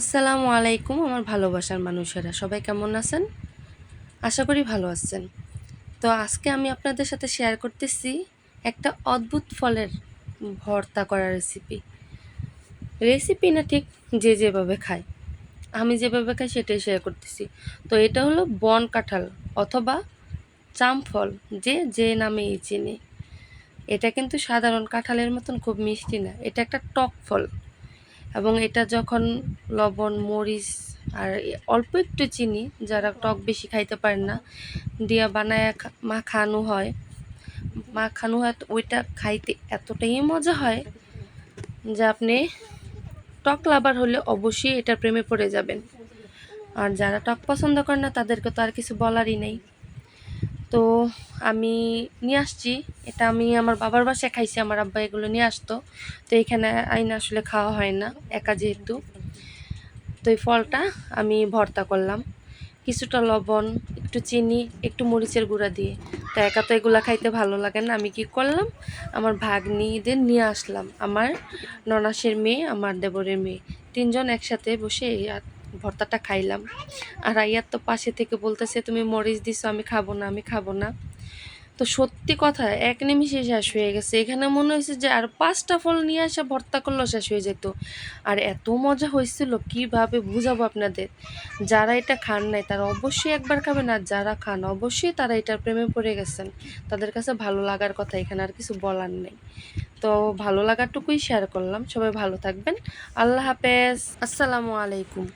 আসসালামু আলাইকুম, আমার ভালোবাসার মানুষেরা। সবাই কেমন আছেন? আশা করি ভালো আছেন। তো আজকে আমি আপনাদের সাথে শেয়ার করতেছি একটা অদ্ভুত ফলের ভর্তা করার রেসিপি রেসিপি না ঠিক যে যেভাবে খায় আমি যেভাবে খাই সেটাই শেয়ার করতেছি। তো এটা হলো বন কাঁঠাল অথবা চামফল যে যে নামে চিনি। এটা কিন্তু সাধারণ কাঁঠালের মতন খুব মিষ্টি না। এটা একটা টক ফল। এবং এটা যখন লবণ, মরিচ আর অল্প একটু চিনি, যারা টক বেশি খাইতে পারেন না, দিয়া বানায় মাখানো হয়। মাখানো হয় তো ওইটা খাইতে এতটাই মজা হয় যে আপনি টক লাভার হলে অবশ্যই এটার প্রেমে পড়ে যাবেন। আর যারা টক পছন্দ করেন না, তাদেরকে তো আর কিছু বলারই নেই। তো আমি নিয়ে আসছি। এটা আমি আমার বাবার বাসায় খাইছি, আমার আব্বা এগুলো নিয়ে আসতো। তো এখানে আইনা আসলে খাওয়া হয় না, একা যেহেতু। তো এই ফলটা আমি ভর্তা করলাম। কিছুটা লবণ, একটু চিনি, একটু মরিচের গুঁড়া দিয়ে। তো একা তো এগুলো খাইতে ভালো লাগে না। আমি কি করলাম, আমার ভাগ্নিদের নিয়ে আসলাম। আমার ননাসের মেয়ে, আমার দেবরের মেয়ে। তিনজন একসাথে বসে ভর্তাটা খাইলাম। আর আইয়ার তো পাশে থেকে বলতেছে, তুমি মরিচ দিছো, আমি খাব না, আমি খাব না। তো সত্যি কথা, এক নিমিষে শেষ হয়ে গেছে। এখানে মনে হয়েছে যে আর পাঁচটা ফল নিয়ে আসা ভর্তা করলেও শেষ হয়ে যেত। আর এত মজা হয়েছিল, কীভাবে বুঝাবো আপনাদের? যারা এটা খান নাই, তারা অবশ্যই একবার খাবেন। আর যারা খান, অবশ্যই তারা এটার প্রেমে পড়ে গেছেন। তাদের কাছে ভালো লাগার কথা, এখানে আর কিছু বলার নেই। তো ভালো লাগারটুকুই শেয়ার করলাম। সবাই ভালো থাকবেন। আল্লাহ হাফেজ। আসসালামু আলাইকুম।